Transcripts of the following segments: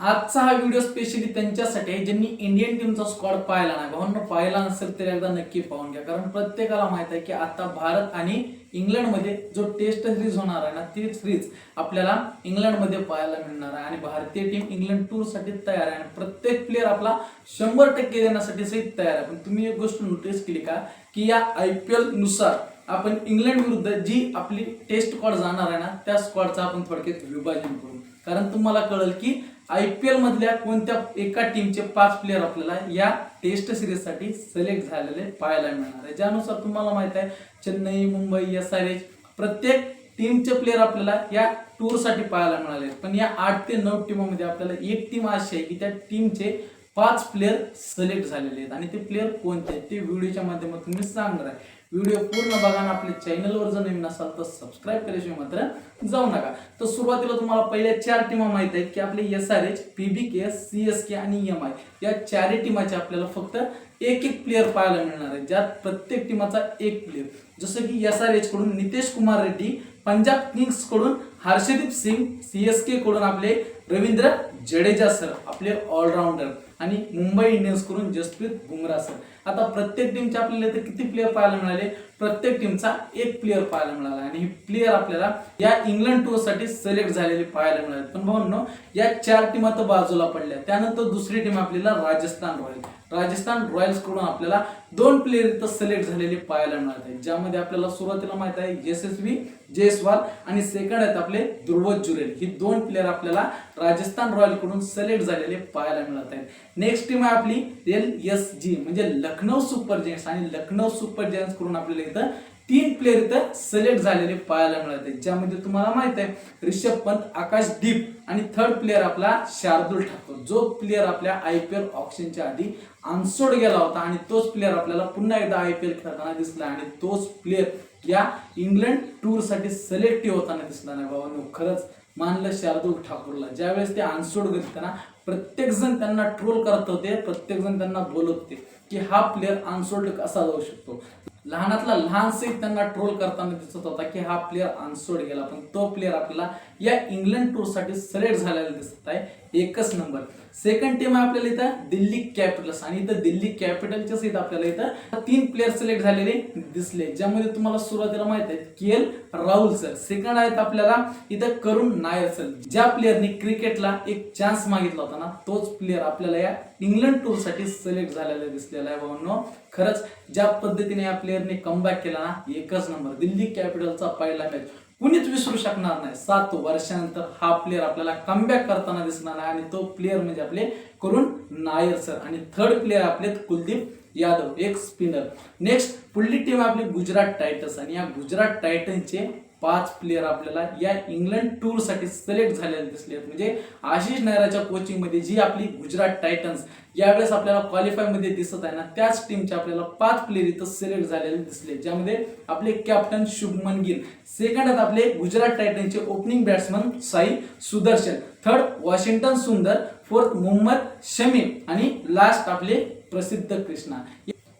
आजचा हा video specially त्यांच्यासाठी आहे ज्यांनी इंडियन टीमचा स्क्वॉड पाहिला नाही. भावांनो पाहिला नसेल तर एकदा नक्की पाहून घ्या. कारण प्रत्येकाला माहीत आहे की आता भारत आणि इंग्लंडमध्ये जो टेस्ट सिरीज होणार आहे ना ती सिरीज आपल्याला इंग्लंडमध्ये पाहायला मिळणार आहे. आणि भारतीय टीम इंग्लंड टूरसाठी तयार आहे. आणि प्रत्येक प्लेअर आपला शंभर टक्के देण्यासाठी सहित तयार आहे. पण तुम्ही एक गोष्ट नोटीस केली का? की या आय पी एलनुसार आपण इंग्लंड विरुद्ध जी आपली टेस्ट स्क्वॉड जाणार आहे ना त्या स्क्वॉडचं आपण थोडक्यात विभाजन करू. कारण तुम्हाला कळेल की आय पी एल मधल्या कोणत्या एका टीमचे पाच प्लेअर आपल्याला या टेस्ट सिरीजसाठी सिलेक्ट झालेले पाहायला मिळणार आहे. ज्यानुसार तुम्हाला माहीत आहे Chennai Mumbai S R H प्रत्येक टीमचे प्लेअर आपल्याला या टूरसाठी पाहायला मिळाले आहेत. पण या आठ ते नऊ टीमामध्ये आपल्याला एक टीम अशी आहे की त्या टीमचे पाच प्लेअर सिलेक्ट झालेले आहेत. आणि ते प्लेअर कोणते आहेत ते व्हिडिओच्या माध्यमातून मी सांगणार आहे. व्हिडिओ पूर्ण बघा आणि आपल्या चॅनलवर जर नवीन असाल तर सबस्क्राईब केल्याशिवाय मात्र जाऊ नका. तर सुरुवातीला तुम्हाला पहिल्या चार टीमा माहीत आहेत की आपले S R H P B K C S K आणि एम आय या चारही टीमाचे आपल्याला फक्त एक एक प्लेअर पाहायला मिळणार आहे ज्यात प्रत्येक टीमाचा एक प्लेअर जसं की एस आर एच कडून Nitesh Kumar Reddy Punjab किंग्सकडून Harshdeep Singh C S K कडून आपले रवींद्र जडेजा सर आपले ऑलराऊंडर आणि मुंबई इंडियन्सकडून जसप्रीत बुमराह सर आता प्रत्येक टीमचे आपल्याला इथे किती प्लेअर पाहायला मिळाले? प्रत्येक टीमचा एक प्लेअर पाहायला मिळाला. आणि हे प्लेअर आपल्याला या इंग्लंड टूरसाठी सिलेक्ट झालेले पाहायला मिळाले. पण भाऊंनो या चार टीमा तर बाजूला पडल्या. त्यानंतर दुसरी टीम आपल्याला राजस्थान रॉयल. राजस्थान रॉयल्सकडून आपल्याला दोन प्लेअर इथं सिलेक्ट झालेले पाहायला मिळत आहेत. ज्यामध्ये आपल्याला सुरुवातीला माहीत आहे यशस्वी जयस्वाल आणि सेकंड आहेत आपले ध्रुव जुरेल. ही दोन प्लेअर आपल्याला राजस्थान रॉयलकडून सिलेक्ट झालेले पाहायला मिळत आहेत. नेक्स्ट टीम आहे आपली एल एस जी म्हणजे लखनौ सुपर जेंट्स आणि लखनौ सुपर जेंट्सकडून आपल्याला इथं तीन प्लेअर इथं सिलेक्ट झालेले पाहायला मिळत. आहेत ज्यामध्ये तुम्हाला माहीत आहे रिषभ पंत आकाशदीप आणि थर्ड प्लेअर आपला शार्दुल ठाकूर. जो प्लेअर आपल्या आय पी एल ऑप्शनच्या आधी अनसोड गेला होता आणि तोच प्लेअर आपल्याला पुन्हा एकदा आय पी एल खेळताना दिसला आणि तोच प्लेअर या इंग्लंड टूरसाठी सिलेक्टिव्ह होताना दिसला नाही. बाबा खरंच मानलं शार्दुल ठाकूरला. ज्यावेळेस ते अनसोड घेत ना प्रत्येक जण त्यांना ट्रोल करत होते प्रत्येक जण त्यांना बोलत होते की हा प्लेअर अनसोल्ड कसा जाऊ शकतो? लहानातला लहानसे त्यांना ट्रोल करताना दिसत होता की हा प्लेअर अनसोड गेला पण तो प्लेअर आपल्याला या इंग्लंड टूरसाठी सिलेक्ट झालेला दिसत आहे. एकच नंबर. सेकंड टीम आहे आपल्याला इथं दिल्ली कॅपिटल्स आणि इथं दिल्ली कॅपिटलच्या सहित आपल्याला इथं तीन प्लेयर सिलेक्ट झालेले दिसले ज्यामध्ये तुम्हाला सुरुवातीला माहीत आहे K L Rahul sir second आहेत आपल्याला इथं करुण नायर सर ज्या प्लेअरनी क्रिकेटला एक चान्स मागितला होता ना तोच प्लेअर आपल्याला या इंग्लंड टूरसाठी सिलेक्ट झालेला दिसलेला आहे भावांनो. खरंच ज्या पद्धतीने या प्लेअरने कमबॅक केला ना एकच नंबर. दिल्ली कॅपिटलचा पहिला मॅच कुणीच विसरू शकणार नाही. सात वर्षानंतर हा प्लेअर आपल्याला कमबॅक करताना दिसणार आहे आणि तो प्लेअर म्हणजे आपले करुण नायर सर आणि थर्ड प्लेअर आपले कुलदीप यादव एक स्पिनर नेक्स्ट पुढली टीम आपली गुजरात टायटन्स आणि या गुजरात टायटन्सचे पाच प्लेयर आपल्याला या इंग्लंड टूरसाठी सिलेक्ट झालेले दिसले आहेत. म्हणजे आशिष नेहराच्या कोचिंगमध्ये जी आपली गुजरात टायटन्स यावेळेस आपल्याला क्वालिफायमध्ये दिसत आहे ना त्याच टीमचे आपल्याला पाच प्लेयर इथं सिलेक्ट झालेले दिसले. ज्यामध्ये आपले कॅप्टन शुभमन गिल सेकंड आहेत आपले Gujarat टायटन्सचे opening batsman Sai Sudharsan third Washington Sundar fourth Mohammed Shami आणि लास्ट आपले प्रसिद्ध कृष्णा.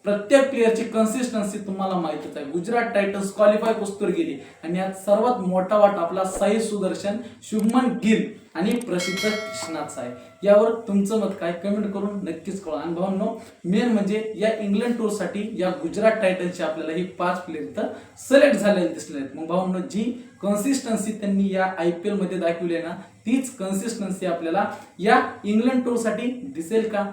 प्रत्येक प्लेअरची कन्सिस्टन्सी तुम्हाला माहितीच आहे. गुजरात टायटन्स क्वालिफाय पुस्तूर गेली. आणि यात सर्वात मोठा वाट आपला साई सुदर्शन शुभमन गिल आणि प्रसिद्ध कृष्णाचा आहे. यावर तुमचं मत काय? कमेंट करून नक्कीच कळवा. आणि भावांनो मेन म्हणजे या इंग्लंड टूरसाठी या गुजरात टायटन्सचे आपल्याला ही पाच प्लेअर इथं सिलेक्ट झालेले दिसले आहेत. मग भावांनो जी कन्सिस्टन्सी त्यांनी या आय पी एलमध्ये दाखवली आहे ना तीच कन्सिस्टन्सी आपल्याला या इंग्लंड टूरसाठी दिसेल का?